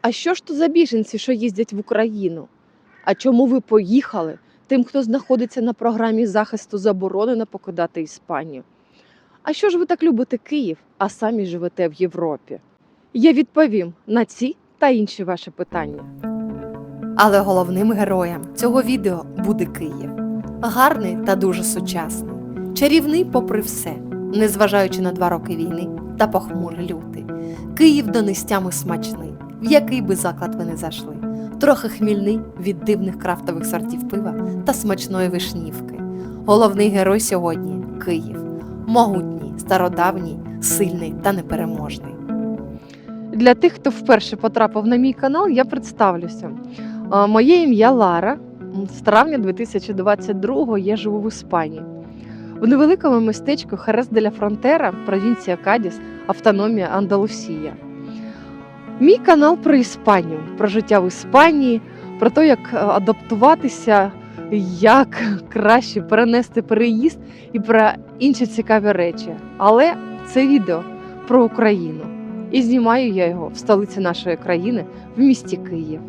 А що ж то за біженці, що їздять в Україну? А чому ви поїхали? Тим, хто знаходиться на програмі захисту заборонено покидати Іспанію. А що ж ви так любите Київ, а самі живете в Європі? Я відповім на ці та інші ваші питання. Але головним героєм цього відео буде Київ. Гарний та дуже сучасний, чарівний попри все, незважаючи на два роки війни та похмурий лютий. Київ донестями смачний, в який би заклад ви не зайшли. Трохи хмільний від дивних крафтових сортів пива та смачної вишнівки. Головний герой сьогодні Київ. Могутній, стародавній, сильний та непереможний. Для тих, хто вперше потрапив на мій канал, я представлюся. Моє ім'я Лара. З травня 2022 я живу в Іспанії. В невеликому містечку Херес де ля Фронтера, провінція Кадіс, автономія Андалусія. Мій канал про Іспанію, про життя в Іспанії, про те, як е, адаптуватися, як краще перенести переїзд і про інші цікаві речі. Але це відео про Україну. І знімаю я його в столиці нашої країни в місті Київ.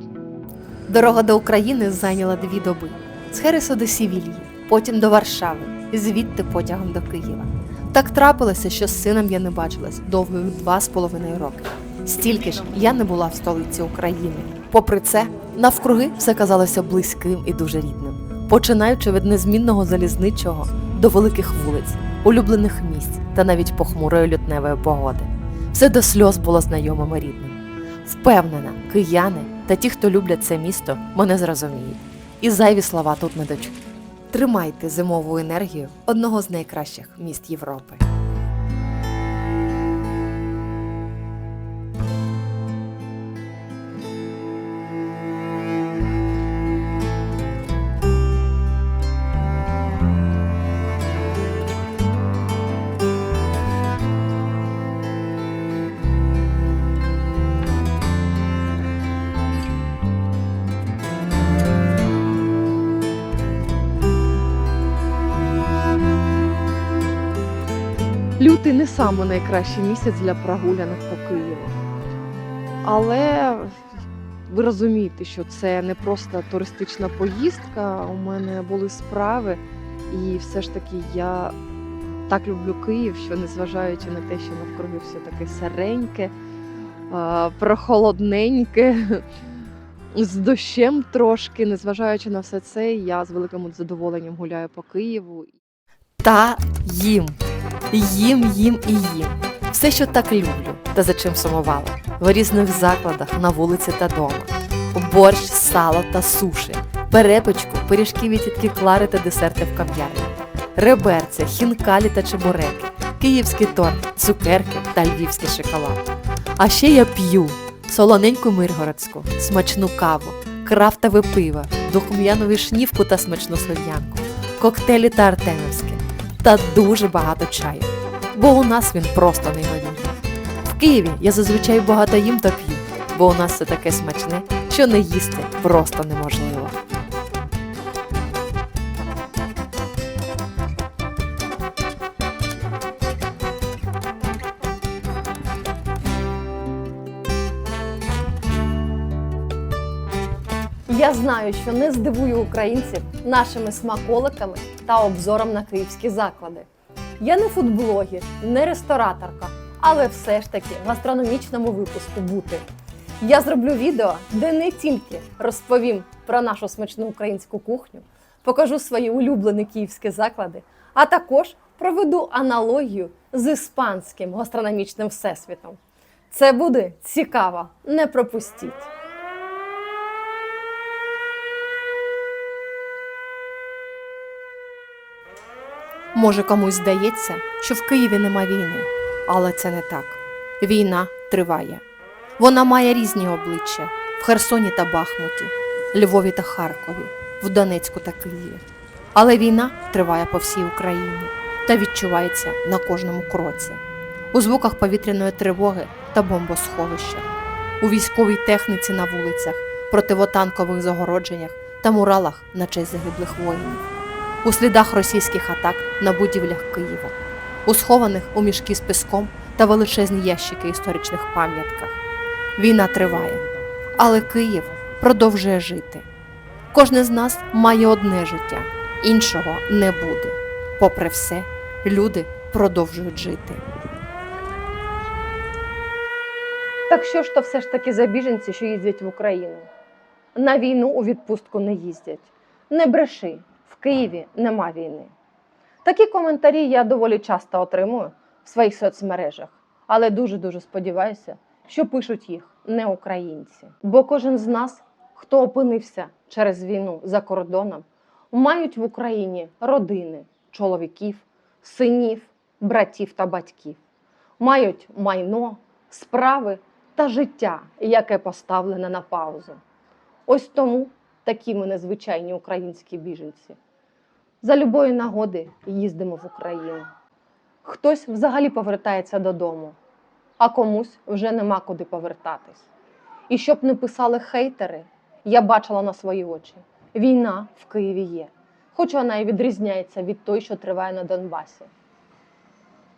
Дорога до України зайняла дві доби з Хересу до Сівільї, потім до Варшави, звідти потягом до Києва. Так трапилося, що з сином я не бачилась довгих два з половиною роки. Стільки ж я не була в столиці України. Попри це, навкруги все казалося близьким і дуже рідним, починаючи від незмінного залізничого до великих вулиць, улюблених місць та навіть похмурої лютневої погоди. Все до сльоз було знайомим і рідним. Впевнена, кияни та ті, хто люблять це місто, мене зрозуміють. І зайві слова тут не дочуть. Тримайте зимову енергію одного з найкращих міст Європи. Лютий не саме найкращий місяць для прогулянок по Києву. Але ви розумієте, що це не просто туристична поїздка. У мене були справи, і все ж таки я так люблю Київ, що незважаючи на те, що навкруги все таке сиреньке, прохолодненьке, з дощем трошки, незважаючи на все це, я з великим задоволенням гуляю по Києву. Та їм. Їм, їм і їм. Все, що так люблю, та за чим сумувала. В різних закладах, на вулиці та дома. Борщ, сало та суші, перепечку, пиріжки від тітки Клари та десерти в кав'ярні, реберця, хінкалі та чебуреки, київський торт, цукерки та львівський шоколад. А ще я п'ю солоненьку миргородську, смачну каву, крафтове пиво, духм'яну вишнівку та смачну слов'янку, коктейлі та артемівське та дуже багато чаю. Бо у нас він просто неймовірний. В Києві я зазвичай багато їм та п'ю, бо у нас все таке смачне, що не їсти просто неможливо. Я знаю, що не здивую українців нашими смаколиками та обзором на київські заклади. Я не фудблогер, не рестораторка, але все ж таки в гастрономічному випуску бути. Я зроблю відео, де не тільки розповім про нашу смачну українську кухню, покажу свої улюблені київські заклади, а також проведу аналогію з іспанським гастрономічним всесвітом. Це буде цікаво, не пропустіть! Може, комусь здається, що в Києві нема війни, але це не так. Війна триває. Вона має різні обличчя в Херсоні та Бахмуті, Львові та Харкові, в Донецьку та Києві. Але війна триває по всій Україні та відчувається на кожному кроці, у звуках повітряної тривоги та бомбосховищах, у військовій техніці на вулицях, противотанкових загородженнях та муралах на честь загиблих воїнів у слідах російських атак на будівлях Києва, у схованих у мішки з піском та величезні ящики історичних пам'ятках. Війна триває, Але Київ продовжує жити. Кожен з нас має одне життя, іншого не буде. Попри все, люди продовжують жити. Так що ж то все ж таки за біженці, що їздять в Україну? На війну у відпустку не їздять. Не бреши, в Києві нема війни. Такі коментарі я доволі часто отримую в своїх соцмережах, але дуже-дуже сподіваюся, що пишуть їх не українці. Бо кожен з нас, хто опинився через війну за кордоном, мають в Україні родини, чоловіків, синів, братів та батьків, мають майно, справи та життя, яке поставлене на паузу. Ось тому такі ми незвичайні українські біженці. За любої нагоди їздимо в Україну. Хтось взагалі повертається додому, а комусь вже нема куди повертатись. І щоб не писали хейтери, я бачила на свої очі: війна в Києві є, хоч вона і відрізняється від той, що триває на Донбасі.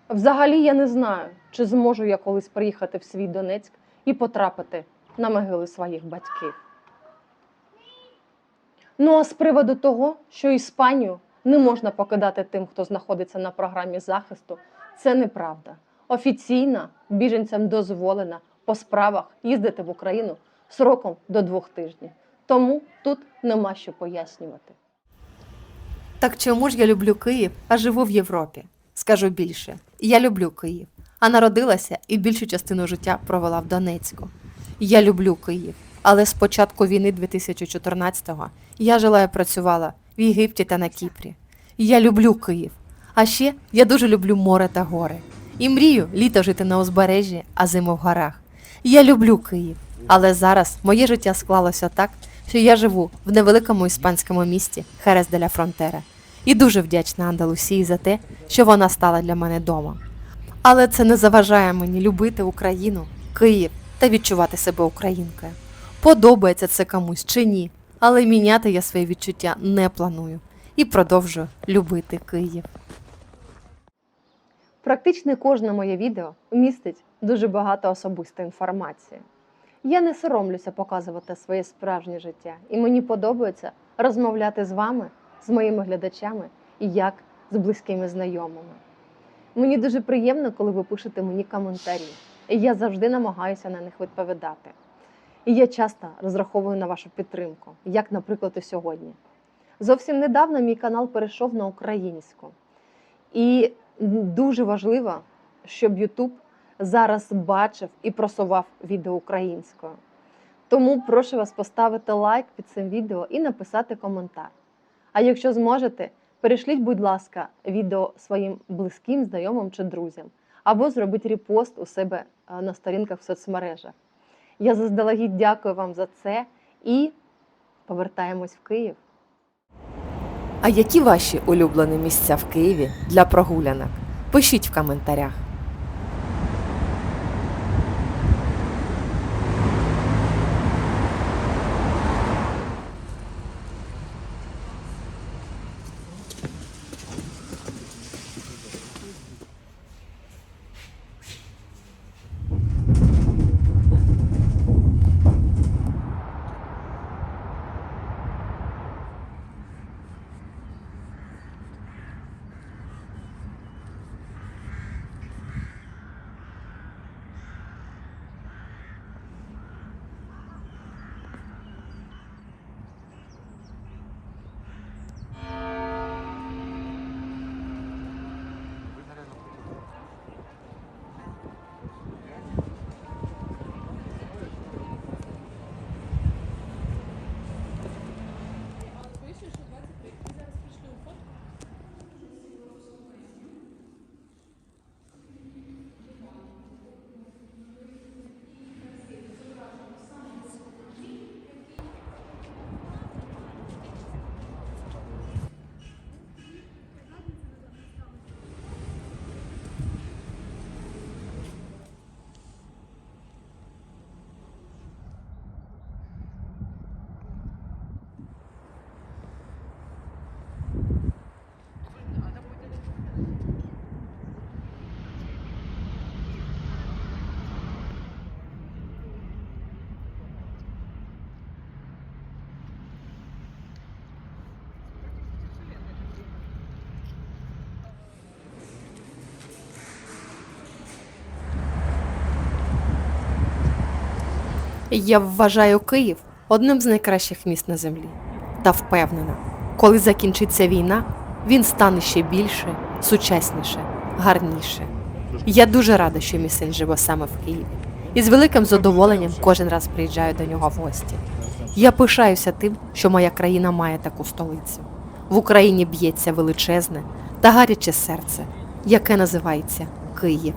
Взагалі я не знаю, чи зможу я колись приїхати в свій Донецьк і потрапити на могили своїх батьків. Ну а з приводу того, що Іспанію не можна покидати тим, хто знаходиться на програмі захисту, це неправда. Офіційно біженцям дозволено по справах їздити в Україну сроком до двох тижнів. Тому тут нема що пояснювати. Так чому ж я люблю Київ, а живу в Європі? Скажу більше, я люблю Київ, а народилася і більшу частину життя провела в Донецьку. Я люблю Київ, але з початку війни 2014-го я жила і працювала в Єгипті та на Кіпрі. Я люблю Київ. А ще я дуже люблю море та гори. І мрію літо жити на узбережжі, а зиму в горах. Я люблю Київ, але зараз моє життя склалося так, що я живу в невеликому іспанському місті Херес де ля Фронтера. І дуже вдячна Андалусії за те, що вона стала для мене домом. Але це не заважає мені любити Україну, Київ та відчувати себе українкою. Подобається це комусь чи ні, але міняти я свої відчуття не планую і продовжую любити Київ. Практично кожне моє відео містить дуже багато особистої інформації. Я не соромлюся показувати своє справжнє життя, і мені подобається розмовляти з вами, з моїми глядачами, і як з близькими знайомими. Мені дуже приємно, коли ви пишете мені коментарі, і я завжди намагаюся на них відповідати. І я часто розраховую на вашу підтримку, як, наприклад, і сьогодні. Зовсім недавно мій канал перейшов на українську. І дуже важливо, щоб YouTube зараз бачив і просував відео українською. Тому прошу вас поставити лайк під цим відео і написати коментар. А якщо зможете, перешліть, будь ласка, відео своїм близьким, знайомим чи друзям, або зробіть репост у себе е, на сторінках в соцмережах. Я заздалегідь дякую вам за це і повертаємось в Київ. А які ваші улюблені місця в Києві для прогулянок? Пишіть в коментарях. Я вважаю Київ одним з найкращих міст на землі. Та впевнена, коли закінчиться війна, він стане ще більше, сучасніше, гарніше. Я дуже рада, що мій син живе саме в Києві. І з великим задоволенням кожен раз приїжджаю до нього в гості. Я пишаюся тим, що моя країна має таку столицю. В Україні б'ється величезне та гаряче серце, яке називається Київ.